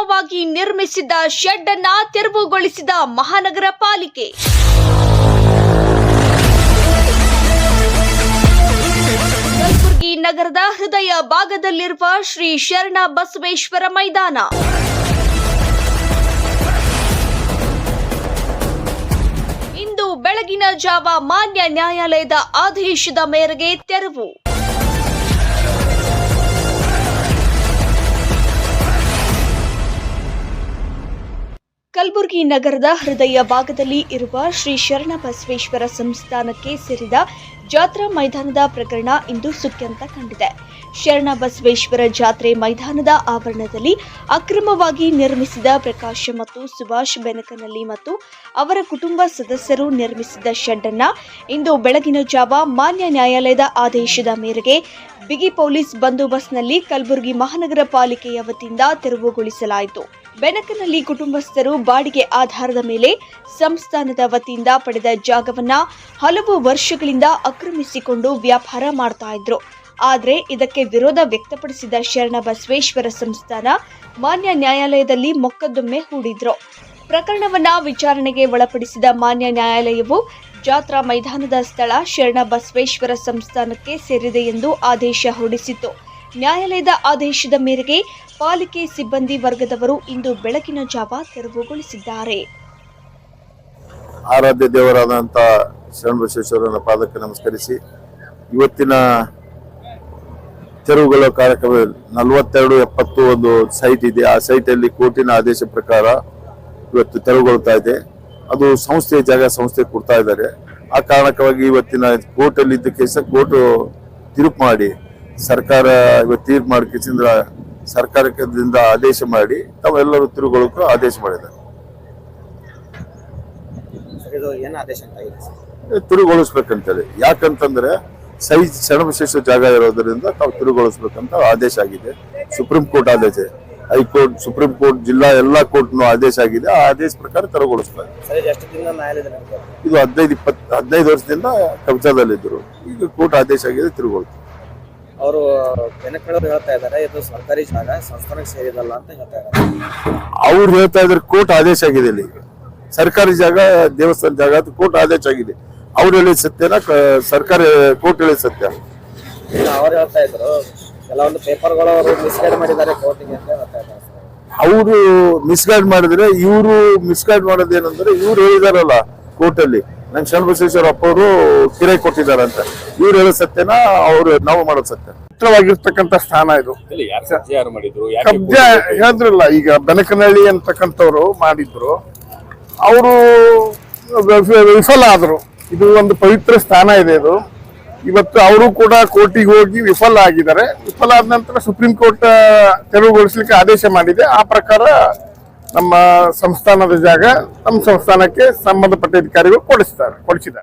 ಅಕ್ರಮವಾಗಿ ನಿರ್ಮಿಸಿದ್ದ ಶೆಡ್ ಅನ್ನ ತೆರವುಗೊಳಿಸಿದ ಮಹಾನಗರ ಪಾಲಿಕೆ. ಕಲಬುರಗಿ ನಗರದ ಹೃದಯ ಭಾಗದಲ್ಲಿರುವ ಶ್ರೀ ಶರಣ ಬಸವೇಶ್ವರ ಮೈದಾನ. ಇಂದು ಬೆಳಗಿನ ಜಾವ ಮಾನ್ಯ ನ್ಯಾಯಾಲಯದ ಆದೇಶದ ಮೇರೆಗೆ ತೆರವು. ಕಲಬುರಗಿ ನಗರದ ಹೃದಯ ಭಾಗದಲ್ಲಿ ಇರುವ ಶ್ರೀ ಶರಣ ಬಸವೇಶ್ವರ ಸಂಸ್ಥಾನಕ್ಕೆ ಸೇರಿದ ಜಾತ್ರಾ ಮೈದಾನದ ಪ್ರಕರಣ ಇಂದು ಸುಖ್ಯಂತ ಕಂಡಿದೆ. ಶರಣ ಬಸವೇಶ್ವರ ಜಾತ್ರೆ ಮೈದಾನದ ಆವರಣದಲ್ಲಿ ಅಕ್ರಮವಾಗಿ ನಿರ್ಮಿಸಿದ ಪ್ರಕಾಶ ಮತ್ತು ಸುಭಾಷ್ ಬೆನಕನಲ್ಲಿ ಮತ್ತು ಅವರ ಕುಟುಂಬ ಸದಸ್ಯರು ನಿರ್ಮಿಸಿದ ಶೆಡ್ಡನ್ನು ಇಂದು ಬೆಳಗಿನ ಜಾವ ಮಾನ್ಯ ನ್ಯಾಯಾಲಯದ ಆದೇಶದ ಮೇರೆಗೆ ಬಿಗಿ ಪೊಲೀಸ್ ಬಂದೋಬಸ್ತ್ನಲ್ಲಿ ಕಲಬುರಗಿ ಮಹಾನಗರ ಪಾಲಿಕೆಯ ವತಿಯಿಂದ ತೆರವುಗೊಳಿಸಲಾಯಿತು. ಬೆನಕನಲ್ಲಿ ಕುಟುಂಬಸ್ಥರು ಬಾಡಿಗೆ ಆಧಾರದ ಮೇಲೆ ಸಂಸ್ಥಾನದ ವತಿಯಿಂದ ಪಡೆದ ಜಾಗವನ್ನ ಹಲವು ವರ್ಷಗಳಿಂದ ಆಕ್ರಮಿಸಿಕೊಂಡು ವ್ಯಾಪಾರ ಮಾಡ್ತಾ ಇದ್ರು. ಆದರೆ ಇದಕ್ಕೆ ವಿರೋಧ ವ್ಯಕ್ತಪಡಿಸಿದ ಶರಣ ಬಸವೇಶ್ವರ ಸಂಸ್ಥಾನ ಮಾನ್ಯ ನ್ಯಾಯಾಲಯದಲ್ಲಿ ಮೊಕದ್ದಮೆ ಹೂಡಿದ್ರು. ಪ್ರಕರಣವನ್ನ ವಿಚಾರಣೆಗೆ ಒಳಪಡಿಸಿದ ಮಾನ್ಯ ನ್ಯಾಯಾಲಯವು ಜಾತ್ರಾ ಮೈದಾನದ ಸ್ಥಳ ಶರಣ ಬಸವೇಶ್ವರ ಸಂಸ್ಥಾನಕ್ಕೆ ಸೇರಿದೆ ಎಂದು ಆದೇಶ ಹೊರಡಿಸಿತು ನ್ಯಾಯಾಲಯದ ಆದೇಶದ ಮೇರೆಗೆ ಪಾಲಿಕೆ ಸಿಬ್ಬಂದಿ ವರ್ಗದವರು ಇಂದು ಬೆಳಕಿನ ಜಾವ ತೆರವುಗೊಳಿಸಿದ್ದಾರೆ. ಆರಾಧ್ಯ ದೇವರಾದಂಥ ಶರಣಬಸವೇಶ್ವರನ ಪಾದಕ್ಕೆ ನಮಸ್ಕರಿಸಿ. ಇವತ್ತಿನ ತೆರವುಗಳ ಕಾರ್ಯಕ್ರಮ ನಲವತ್ತೆರಡು ಎಪ್ಪತ್ತು ಒಂದು ಸೈಟ್ ಇದೆ. ಆ ಸೈಟಲ್ಲಿ ಕೋರ್ಟಿನ ಆದೇಶ ಪ್ರಕಾರ ಇವತ್ತು ತೆರವುಗೊಳ್ತಾ ಇದೆ. ಅದು ಸಂಸ್ಥೆಯ ಜಾಗ ಸಂಸ್ಥೆ ಕೊಡ್ತಾ ಇದ್ದಾರೆ. ಆ ಕಾರಣಕ್ಕಾಗಿ ಇವತ್ತಿನ ಕೋರ್ಟಲ್ಲಿ ಇದ್ದ ಕೇಸ ಕೋರ್ಟ್ ತಿರುಪು ಮಾಡಿ ಸರ್ಕಾರ ಇವತ್ತು ತೀರ್ಪು ಮಾಡಿ ಕೇಸಿಂದ ಸರ್ಕಾರದಿಂದ ಆದೇಶ ಮಾಡಿ ತಾವೆಲ್ಲರೂ ತಿರುಗೊಳ್ಳೋಕೆ ಆದೇಶ ಮಾಡಿದ್ದಾರೆ. ತಿರುಗೊಳಿಸ್ಬೇಕಂತೇಳಿ. ಯಾಕಂತಂದ್ರೆ ಸೈಜ್ ಸಣ್ಣವಿಶೇಷ ಜಾಗ ಇರೋದ್ರಿಂದ ತಾವು ತಿರುಗೊಳಿಸ್ಬೇಕಂತ ಆದೇಶ ಆಗಿದೆ. ಸುಪ್ರೀಂ ಕೋರ್ಟ್ ಆದೇಶ ಹೈಕೋರ್ಟ್ ಸುಪ್ರೀಂ ಕೋರ್ಟ್ ಜಿಲ್ಲಾ ಎಲ್ಲಾ ಕೋರ್ಟ್ನು ಆದೇಶ ಆಗಿದೆ. ಆ ಆದೇಶ ಪ್ರಕಾರ ತೆರವುಗೊಳಿಸ್ತಾರೆ. ಇದು ಹದಿನೈದು ಇಪ್ಪತ್ತು ಹದಿನೈದು ವರ್ಷದಿಂದ ಕಬ್ಜಾದಲ್ಲಿದ್ದರು. ಈಗ ಕೋರ್ಟ್ ಆದೇಶ ಆಗಿದೆ ತಿರುಗೊಳ್ತಾರೆ ಅವರು ಬೆನಕಳರು ಹೇಳ್ತಾ ಇದ್ದಾರೆ ಇದು ಸರ್ಕಾರಿ ಜಾಗ ಸಂಸ್ಥಾನಕ್ಕೆ ಸೇರಿದಲ್ಲ ಅಂತ ಹೇಳ್ತಾ ಇದ್ದಾರೆ. ಅವ್ರು ಹೇಳ್ತಾ ಇದ್ರೆ ಕೋರ್ಟ್ ಆದೇಶ ಆಗಿದೆ ಇಲ್ಲಿ. ಸರ್ಕಾರಿ ಜಾಗ ದೇವಸ್ಥಾನ ಜಾಗ ಅದು ಕೋರ್ಟ್ ಆದೇಶ ಆಗಿದೆ. ಅವ್ರು ಹೇಳಿದ ಸತ್ಯನ ಸರ್ಕಾರಿ ಕೋರ್ಟ್ ಹೇಳಿದ ಸತ್ಯ. ಅವ್ರು ಹೇಳ್ತಾ ಇದ್ರು. ಕೆಲವೊಂದು ಪೇಪರ್ಗಳು ಅವರು ಮಿಸ್ಗೈಡ್ ಮಾಡಿದ್ದಾರೆ ಕೋರ್ಟಿಗೆ ಅಂತ ಹೇಳ್ತಾ ಇದ್ದಾರೆ. ಅವರು ಮಿಸ್ಗೈಡ್ ಮಾಡಿದ್ರೆ ಇವರು ಮಿಸ್ಗೈಡ್ ಮಾಡೋದೇನಂದ್ರೆ ಇವ್ರು ಹೇಳಿದಾರಲ್ಲ ಕೋರ್ಟ್ ನಂಗೆ ಶರಣಬಸವೇಶ್ವರ ಅಪ್ಪ ಅವರು ಕಿರೆ ಕೊಟ್ಟಿದ್ದಾರೆ ಅಂತ ಇವ್ರು ಹೇಳೋ ಸತ್ಯನ ಅವ್ರು ನಾವು ಮಾಡೋದು ಸತ್ಯ. ಪವಿತ್ರವಾಗಿರ್ತಕ್ಕಂಥ ಸ್ಥಾನ ಇದು. ಕಬ್ಜಾ ಹೇಳಿದ್ರಲ್ಲ ಈಗ ಬೆನಕನಹಳ್ಳಿ ಅಂತಕ್ಕಂಥವ್ರು ಮಾಡಿದ್ರು. ಅವರು ವಿಫಲ ಆದ್ರು. ಇದು ಒಂದು ಪವಿತ್ರ ಸ್ಥಾನ ಇದೆ ಇದು. ಇವತ್ತು ಅವರು ಕೂಡ ಕೋರ್ಟಿಗೆ ಹೋಗಿ ವಿಫಲ ಆಗಿದ್ದಾರೆ. ವಿಫಲ ಆದ ನಂತರ ಸುಪ್ರೀಂ ಕೋರ್ಟ್ ತೆರವುಗೊಳಿಸಲಿಕ್ಕೆ ಆದೇಶ ಮಾಡಿದೆ. ಆ ಪ್ರಕಾರ ನಮ್ಮ ಸಂಸ್ಥಾನದ ಜಾಗ ನಮ್ಮ ಸಂಸ್ಥಾನಕ್ಕೆ ಸಂಬಂಧಪಟ್ಟ ಅಧಿಕಾರಿಗಳು ಕೊಡಿಸ್ತಾರೆ ಕೊಡಿಸಿದ್ದಾರೆ.